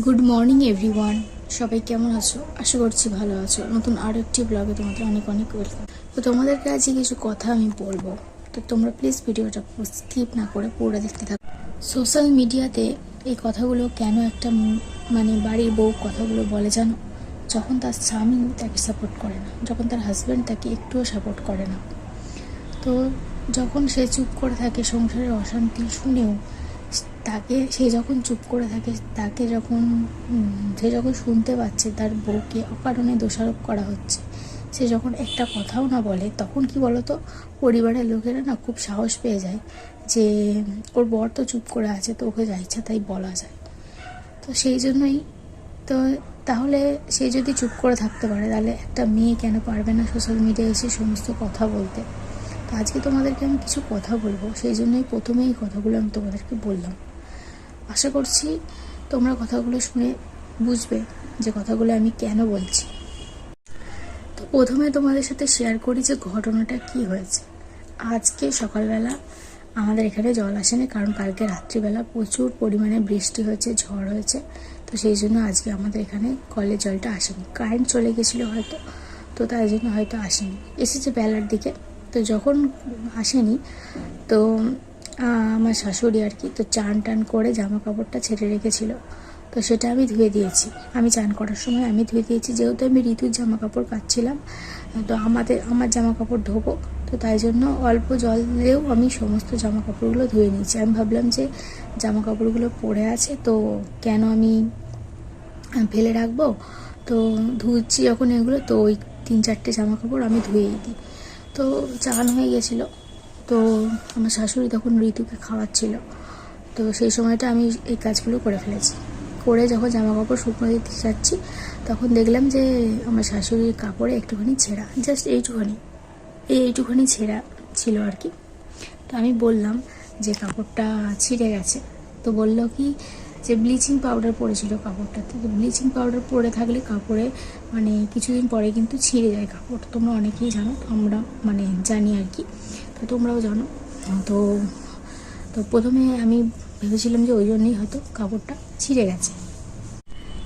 Good morning everyone সবাই কেমন আছো? আশা করছি ভালো আছো। নতুন আরও একটি ব্লগে তোমাদের অনেক অনেক ওয়েলকাম তো তোমাদেরকে আজকে কিছু কথা আমি বলব। তো তোমরা প্লিজ ভিডিওটা স্কিপ না করে পুরো দেখতে থাকো। সোশ্যাল মিডিয়াতে এই কথাগুলো কেন একটা মানে বাড়ির বউ কথাগুলো বলে জানো? যখন তার স্বামী তাকে সাপোর্ট করে না, যখন তার হাজব্যান্ড তাকে একটুও সাপোর্ট করে না। তো যখন সে চুপ করে থাকে, সংসারের অশান্তি শুনেও তাকে, সে যখন চুপ করে থাকে, তাকে যখন সে যখন শুনতে পাচ্ছে, তার বউকে অকারণে দোষারোপ করা হচ্ছে, সে যখন একটা কথাও না বলে, তখন কি বলতো? পরিবারের লোকেরা না খুব সাহস পেয়ে যায় যে, ওর বর তো চুপ করে আছে, তো ওকে যা ইচ্ছা তাই বলা যায়। তো সেই জন্যই তো তাহলে সে যদি চুপ করে থাকতে পারে, তাহলে একটা মেয়ে কেন পারবে না সোশ্যাল মিডিয়ায় এসে সমস্ত কথা বলতে? তো আজকে তোমাদেরকে আমি কিছু কথা বলব, সেই জন্যই প্রথমেই কথাগুলো আমি তোমাদেরকে বললাম। আশা করছি তোমরা কথাগুলো শুনে বুঝবে যে কথাগুলো আমি কেন বলছি। তো প্রথমে তোমাদের সাথে শেয়ার করি যে ঘটনাটা কি হয়েছে। আজকে সকালবেলা আমাদের এখানে জল আসেনি কারণ কালকে রাত্রিবেলা প্রচুর পরিমাণে বৃষ্টি হয়েছে, ঝড় হয়েছে। তো সেই জন্য আজকে আমাদের এখানে কলের জলটা আসেনি। কারেন্ট চলে গেছিল হয়তো, তো তাই জন্য হয়তো আসেনি। এসেছে বেলার দিকে। তো যখন আসেনি, তো আমার শাশুড়ি আর কি, তো চান টান করে জামা কাপড়টা ছেড়ে রেখেছিল। তো সেটা আমি ধুয়ে দিয়েছি। আমি চান করার সময় আমি ধুয়ে দিয়েছি, যেহেতু আমি ঋতুর জামা কাপড় কাচ্ছিলাম, তো আমাদের, আমার জামা কাপড় ধোবো, তো তাই জন্য অল্প জল দিয়েও আমি সমস্ত জামা কাপড়গুলো ধুয়ে নিয়েছি। আমি ভাবলাম যে জামা কাপড়গুলো পড়ে আছে, তো কেন আমি ফেলে রাখব? তো ধুচ্ছি যখন এগুলো, তো ওই তিন চারটে জামা কাপড় আমি ধুয়েই দিই। তো চান হয়ে গেছিল। তো আমার শাশুড়ি তখন ঋতুকে খাওয়াচ্ছিল। তো সেই সময়টা আমি এই কাজগুলো করে ফেলেছি। করে যখন জামা কাপড় শুকনো দিতে যাচ্ছি, তখন দেখলাম যে আমার শাশুড়ির কাপড়ে একটুখানি ছেঁড়া জাস্ট এইটুখানি, এই এইটুখানি ছেঁড়া ছিল আর কি। তো আমি বললাম যে কাপড়টা ছিঁড়ে গেছে। তো বলল কি যে ব্লিচিং পাউডার পড়েছিল কাপড়টাতে। তো ব্লিচিং পাউডার পরে থাকলে কাপড়ে মানে কিছুদিন পরে কিন্তু ছিঁড়ে যায় কাপড়। তোমরা অনেকেই জানো তো আমরা মানে জানি আর কি। তো তোমরাও জানো। তো তো প্রথমে আমি ভেবেছিলাম যে ওই জন্যই হয়তো কাপড়টা ছিঁড়ে গেছে।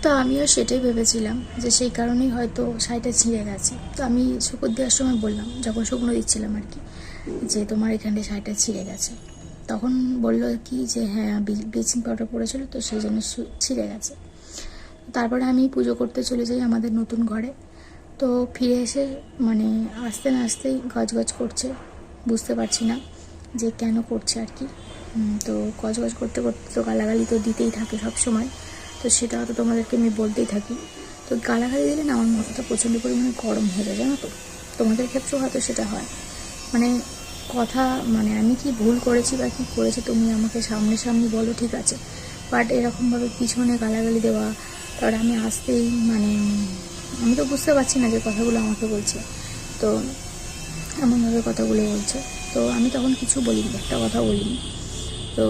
তো আমিও সেটাই ভেবেছিলাম যে সেই কারণেই হয়তো শাড়িটা ছিঁড়ে গেছে। তো আমি শুকুর দেওয়ার সময় বললাম, যখন শুকনো দিচ্ছিলাম আর কি, যে তোমার এখানে শাড়িটা ছিঁড়ে গেছে। তখন বলল কি যে হ্যাঁ ব্লিচিং পাউডার পড়েছিল তো সেই জন্য ছিঁড়ে গেছে। তারপরে আমি পুজো করতে চলে যাই আমাদের নতুন ঘরে। তো ফিরে এসে মানে আসতে না আসতেই গজগজ করছে। বুঝতে পারছি না যে কেন করছে আর কি। তো গজগজ করতে করতে তো গালাগালি তো দিতেই থাকে সব সময় তো সেটা তো তোমাদেরকে আমি বলতেই থাকি। তো গালাগালি দিলে না আমার মাথাটা প্রচণ্ড পরিমাণে গরম হয়ে যায়, জানো তো? তোমাদের ক্ষেত্রেও হয়তো সেটা হয়। মানে কথা মানে আমি কি ভুল করেছি বা কি করেছি তুমি আমাকে সামনে সামনে বলো, ঠিক আছে? বাট এরকমভাবে পিছনে গালাগালি দেওয়া, তারপরে আমি আসতেই মানে আমি তো বুঝতে পারছি না যে কথাগুলো আমাকে বলছে। তো এমনভাবে কথাগুলো বলছে। তো আমি তখন কিছু বলিনি, একটা কথা বলিনি। তো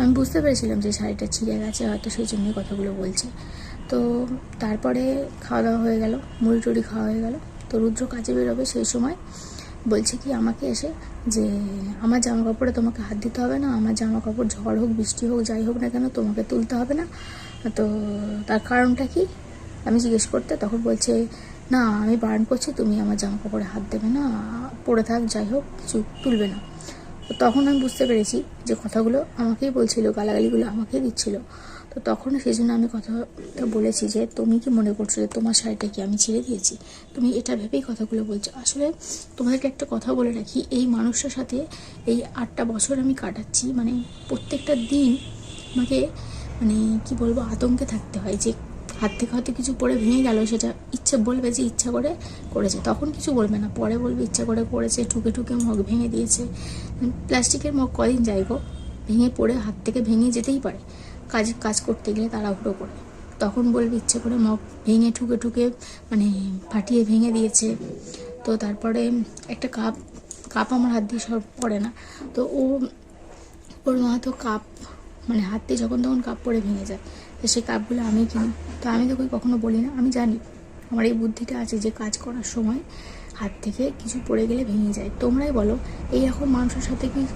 আমি বুঝতে পেরেছিলাম যে শাড়িটা ছিঁড়ে গেছে, হয়তো সেই জন্যই কথাগুলো বলছে। তো তারপরে খাওয়া দাওয়া হয়ে গেল, মুড়ি টুড়ি খাওয়া হয়ে গেল। তো রুদ্র কাজে বেরোবে সেই সময় বলছে কি, আমাকে এসে যে আমার জামা কাপড়ে তোমাকে হাত দিতে হবে না, আমার জামা কাপড় ঝড় হোক, বৃষ্টি হোক, যাই হোক না কেন তোমাকে তুলতে হবে না। তো তার কারণটা কি? আমি জিজ্ঞেস করতে, তখন বলছে না, আমি বারণ করছি, তুমি আমার জামা কাপড়ে হাত দেবে না পড়ে থাক, যাই হোক, কিছু তুলবে না। তো তখন আমি বুঝতে পেরেছি যে কথাগুলো আমাকেই বলছিল, গালাগালিগুলো আমাকেই দিচ্ছিল। তো তখন সেই জন্য আমি কথাটা বলেছি যে, তুমি কি মনে করছ যে তোমার শাড়িটা কি আমি ছেড়ে দিয়েছি? তুমি এটা ভেবেই কথাগুলো বলছো। আসলে তোমাদেরকে একটা কথা বলে রাখি, এই মানুষটার সাথে এই আটটা বছর আমি কাটাচ্ছি মানে প্রত্যেকটা দিন আমাকে মানে কি বলব, আতঙ্কে থাকতে হয় যে হাত থেকে হয়তো কিছু পড়ে ভেঙে গেল, সেটা ইচ্ছে বলবে যে ইচ্ছা করে করেছে। তখন কিছু বলবে না, পরে বলবে ইচ্ছা করে করেছে, ঠুকে ঠুকে মগ ভেঙে দিয়েছে। প্লাস্টিকের মগ কদিন যাই গো? ভেঙে পড়ে হাত থেকে ভেঙে যেতেই পারে। কাজ কাজ করতে গেলে তারা তাড়াহুড়ো করে। তখন বলবে ইচ্ছে করে মগ ভেঙে ঠুকে ঠুকে মানে ফাটিয়ে ভেঙে দিয়েছে। তো তারপরে একটা কাপ কাপ আমার হাত দিয়ে সব পড়ে না। তো ও, ওর মা তো কাপ মানে হাত দিয়ে যখন তখন কাপ পরে ভেঙে যায়। সেই কাপগুলো আমি কিনি। তো আমি তো কখনো বলি না, আমি জানি আমার এই বুদ্ধিটা আছে যে কাজ করার সময় হাত থেকে কিছু পড়ে গেলে ভেঙে যায়। তোমরাই বলো, এই এখন মানুষের সাথে কি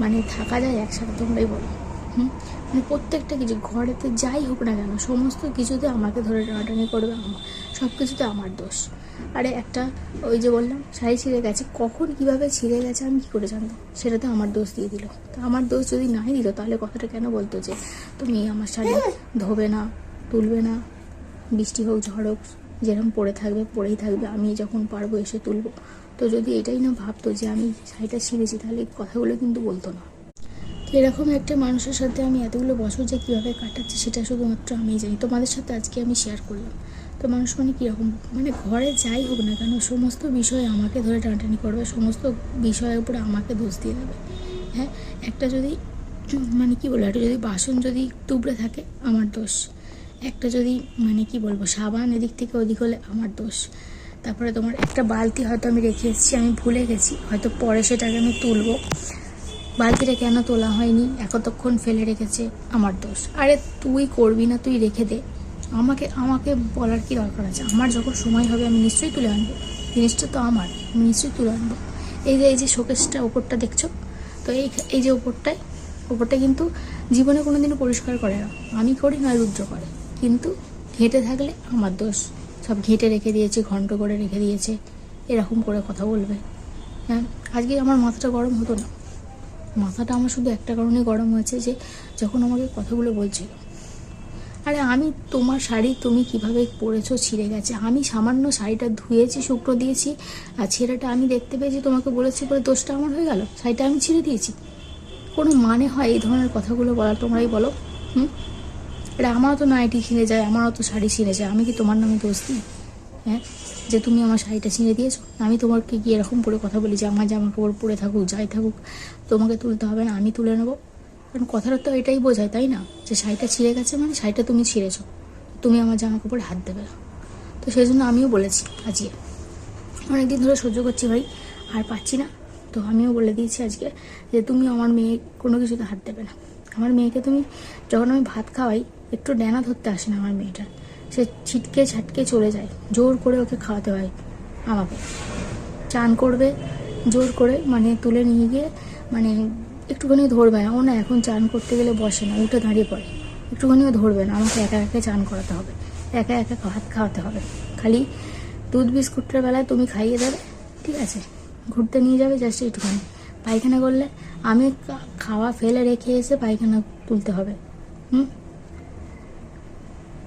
মানে থাকা যায় একসাথে? তোমরাই বলো। হুম? মানে প্রত্যেকটা কিছু, ঘরেতে যাই হোক না কেন, সমস্ত কিছুতে আমাকে ধরে টানাটানি করবে আমার, সব কিছুতে আমার দোষ। আরে একটা ওই যে বললাম, শাড়ি ছিঁড়ে গেছে, কখন কীভাবে ছিঁড়ে গেছে আমি কী করে জানব? সেটাতে আমার দোষ দিয়ে দিল। তো আমার দোষ যদি নাই দিল, তাহলে কথাটা কেন বলতো যে, তুমি আমার শাড়ি ধোবে না, তুলবে না, বৃষ্টি হোক, ঝড় হোক যেরকম পড়ে থাকবে, পড়েই থাকবে, আমি যখন পারব এসে তুলবো। তো যদি এটাই না ভাবতো যে, আমি শাড়িটা ছিঁড়েছি, তাহলে কথাগুলো কিন্তু বলতো না। এরকম একটা মানুষের সাথে আমি এতগুলো বছর যে কীভাবে কাটাচ্ছি সেটা শুধুমাত্র আমিই জানি। তোমাদের সাথে আজকে আমি শেয়ার করলাম। তো মানুষ মানে কীরকম? মানে ঘরে যাই হোক না কেন, সমস্ত বিষয়ে আমাকে ধরে টানাটানি করবে, সমস্ত বিষয়ের উপরে আমাকে দোষ দিয়ে দেবে। হ্যাঁ? একটা যদি মানে কি বলব, একটা যদি বাসন যদি টুবড়ে থাকে, আমার দোষ। একটা যদি মানে কি বলব, সাবান এদিক থেকে ওদিক হলে আমার দোষ। তারপরে তোমার একটা বালতি হয়তো আমি রেখে এসেছি, আমি ভুলে গেছি, হয়তো পরে সেটাকে আমি তুলবো। বালতিটা কেন তোলা হয়নি? এতক্ষণ ফেলে রেখেছে আমার দোষ। আরে তুই করবি না, তুই রেখে দে। আমাকে আমাকে বলার কি দরকার আছে? আমার যখন সময় হবে, আমি নিশ্চয়ই তুলে আনব। জিনিসটা তো আমার, আমি নিশ্চয়ই তুলে আনব। এই যে এই যে শোকেসটা ওপরটা দেখছ? তো এই এই যে ওপরটায়, ওপরটা কিন্তু জীবনে কোনো দিনও পরিষ্কার করে না। আমি করি না, রুদ্র করে। কিন্তু ঘেটে থাকলে আমার দোষ। সব ঘেটে রেখে দিয়েছে, ঘন্ট করে রেখে দিয়েছে। এরকম করে কথা বলবে। হ্যাঁ আজকে আমার মাথাটা গরম হতো না। মাথাটা আমার শুধু একটা কারণে গরম হয়েছে যে যখন আমাকে কথাগুলো বলছিল, আরে আমি তোমার শাড়ি তুমি কীভাবে পরেছো ছিঁড়ে গেছে। আমি সামান্য শাড়িটা ধুয়েছি, শুকনো দিয়েছি, আর ছেঁড়াটা আমি দেখতে পেয়েছি, তোমাকে বলেছি বলে দোষটা আমার হয়ে গেল। শাড়িটা আমি ছিঁড়ে দিয়েছি। কোনো মানে হয় এই ধরনের কথাগুলো বলার? তোমরাই বলো। হুম? এটা আমারও তো নাইটি ছিঁড়ে যায়, আমারও তো শাড়ি ছিঁড়ে যায়। আমি কি তোমার নামে দোষ দিই? হ্যাঁ? যে তুমি আমার শাড়িটা ছিঁড়ে দিয়েছ, আমি তোমাকে গিয়ে এরকম করে কথা বলি যে আমার জামা কাপড় পরে থাকুক, যাই থাকুক, তোমাকে তুলতে হবে না আমি তুলে নেব। কারণ কথাটা তো এটাই বোঝায়, তাই না? যে শাড়িটা ছিঁড়ে গেছে মানে শাড়িটা তুমি ছিঁড়েছো, তুমি আমার জামা কাপড়ে হাত দেবে না। তো সেই জন্য আমিও বলেছি আজকে, অনেকদিন ধরে সহ্য করছি ভাই, আর পাচ্ছি না। তো আমিও বলে দিয়েছি আজকে যে তুমি আমার মেয়ে কোনো কিছুতে হাত দেবে না। আমার মেয়েকে তুমি, যখন আমি ভাত খাওয়াই, একটু ড্যানা ধরতে আসে না আমার মেয়েটার। সে ছিটকে ছাটকে চলে যায়। জোর করে ওকে খাওয়াতে হয় আমাকে চান করবে, জোর করে মানে তুলে নিয়ে গিয়ে মানে একটুখানি ধরবে না। ও না এখন চান করতে গেলে বসে না, উঠে দাঁড়িয়ে পড়ে। একটুখানিও ধরবে না, আমাকে একা একা চান করাতে হবে। একা একা ভাত খাওয়াতে হবে। খালি দুধ বিস্কুটের বেলায় তুমি খাইয়ে দেবে, ঠিক আছে? ঘুরতে নিয়ে যাবে জাস্ট একটুখানি। পায়খানা করলে আমি খাওয়া ফেলে রেখে এসে পায়খানা তুলতে হবে। হুম?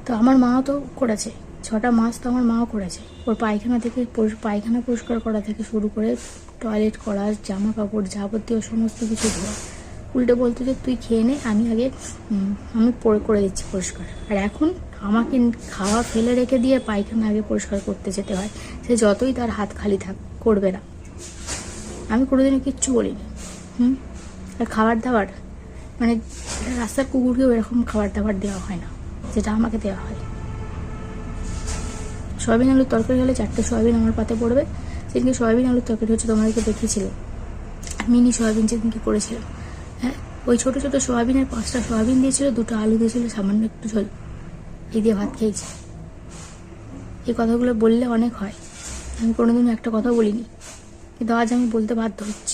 তো আমার মাও তো করেছে। ছটা মাস তো আমার মাও করেছে। ওর পায়খানা থেকে পায়খানা পরিষ্কার করা থেকে শুরু করে টয়লেট করা জামা কাপড় যাবতীয় সমস্ত কিছু ধোয়া। উল্টে বলতো যে, তুই খেয়ে নে, আমি আগে আমি করে দিচ্ছি পরিষ্কার। আর এখন আমাকে খাওয়া ফেলে রেখে দিয়ে পায়খানা আগে পরিষ্কার করতে যেতে হয়। সে যতই তার হাত খালি থাক, করবে না। আমি কোনোদিনও কিচ্ছু বলিনি। হুম? আর খাবার দাবার মানে রাস্তার কুকুরকেও এরকম খাবার দাবার দেওয়া হয় না। যেটা আমাকে দেওয়া হয়। সয়াবিন আলুর তরকারি হলে চারটে সয়াবিন আমার পাতে পড়বে। সেদিনকে সয়াবিন আলুর তরকারি হচ্ছে তোমাদেরকে দেখিয়েছিল মিনি সয়াবিন যেদিনকে করেছিলাম। হ্যাঁ ওই ছোটো ছোটো সয়াবিনের পাঁচটা সয়াবিন দিয়েছিল, দুটো আলু দিয়েছিল, সামান্য একটু ঝোল। এই দিয়ে ভাত খেয়েছি। এই কথাগুলো বললে অনেক হয়। আমি কোনোদিনও একটা কথা বলিনি। কিন্তু আজ আমি বলতে বাধ্য হচ্ছি।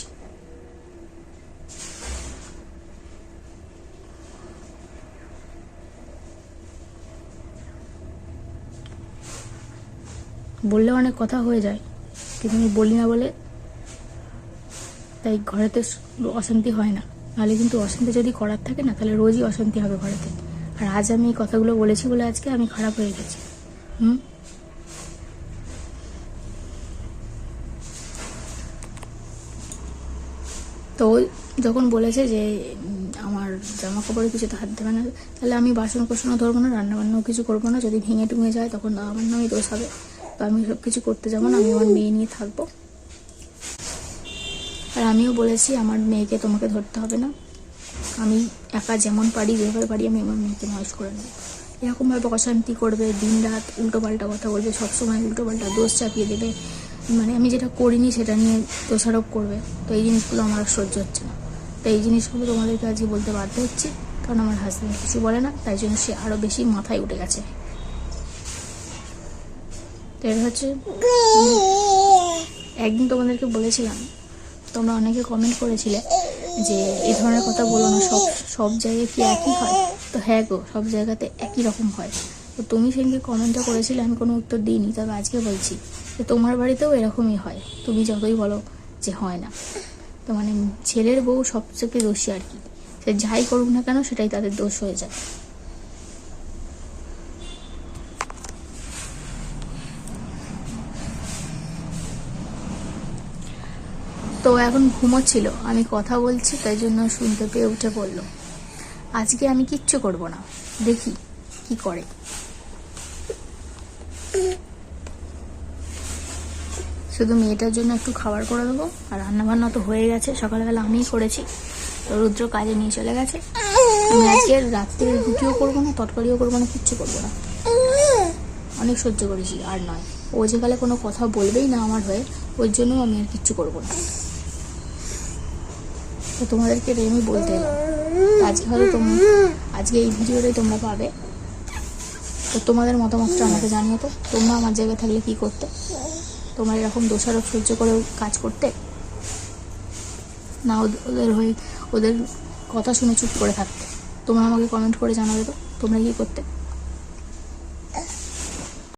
বললে অনেক কথা হয়ে যায়, কিন্তু আমি বলি না বলে তাই ঘরেতে অশান্তি হয় না। নাহলে কিন্তু অশান্তি যদি করার থাকে না, তাহলে রোজই অশান্তি হবে ঘরেতে। আর আজ আমি এই কথাগুলো বলেছি বলে আজকে আমি খারাপ হয়ে গেছি। হুম? তো যখন বলেছে যে আমার জামা কাপড়ে কিছুতে হাত দেবে না, তাহলে আমি বাসন কোসনও ধরবো না, রান্নাবান্নাও কিছু করব না, যদি ভেঙে টুঙে যায় তখন আমার নামই দোষ হবে। তো আমি সব কিছু করতে যাব না, আমি আমার মেয়ে নিয়ে থাকব। আর আমিও বলেছি, আমার মেয়েকে তোমাকে ধরতে হবে না। আমি একা যেমন পারি, যেভাবে পারি, আমি আমার মেয়েকে মানুষ করে নেব। এরকমভাবে অশান্তি করবে দিন রাত উল্টোপাল্টা কথা বলবে, সবসময় উল্টোপাল্টা দোষ চাপিয়ে দেবে। মানে আমি যেটা করিনি, সেটা নিয়ে দোষারোপ করবে। তো এই জিনিসগুলো আমার সহ্য হচ্ছে না। তো এই জিনিসগুলো তোমাদেরকে আজকে বলতে বাধ্য হচ্ছে, কারণ আমার হাজব্যান্ড কিছু বলে না, তাই জন্য সে আরও বেশি মাথায় উঠে গেছে। তো হচ্ছে একদিন তোমাদেরকে বলেছিলাম, তোমরা অনেকে কমেন্ট করেছিলে যে এই ধরনের কথা বলো না, সব সব জায়গায় কি একই হয়? তো হ্যাঁ গো, সব জায়গাতে একই রকম হয়। তো তুমি সেদিনকে কমেন্টটা করেছিলে, আমি কোনো উত্তর দিইনি, তবে আজকে বলছি যে তোমার বাড়িতেও এরকমই হয়, তুমি যতই বলো যে হয় না। তো মানে ছেলের বউ সবচেয়ে দোষী আর কি, সে যাই করুক না কেন সেটাই তাদের দোষ হয়ে যায়। তো এখন ঘুমোচ্ছিল। আমি কথা বলছি, তাই জন্য শুনতে পেয়ে উঠে পড়ল আজকে আমি কিচ্ছু করব না। দেখি কি করে। শুধু মেয়েটার জন্য একটু খাবার করে দেবো, আর রান্নাবান্না তো হয়ে গেছে, সকালবেলা আমিই করেছি। তো রুদ্র কাজে নিয়ে চলে গেছে। আমি আজকে রাত্রে রুটিও করব না, তরকারিও করব না, কিচ্ছু করব না। অনেক সহ্য করেছি, আর নয়। ও যেকালে কোনো কথা বলবেই না আমার হয়ে ওই জন্য আমি আর কিচ্ছু করব না। তো তোমাদেরকে এটাই আমি বলতে এলাম। আজকে হয়তো তোমরা আজকে এই ভিডিওটাই তোমরা পাবে। তো তোমাদের মতামতটা আমাকে জানিও তো তোমরা আমার জায়গায় থাকলে কি করতে? তোমরা এরকম দোষারোপ সহ্য করে কাজ করতে? না, ওদ- ওদের হয়ে, ওদের কথা শুনে চুপ করে থাকতে। তোমরা আমাকে কমেন্ট করে জানাবে তো। তোমরা কি করতে?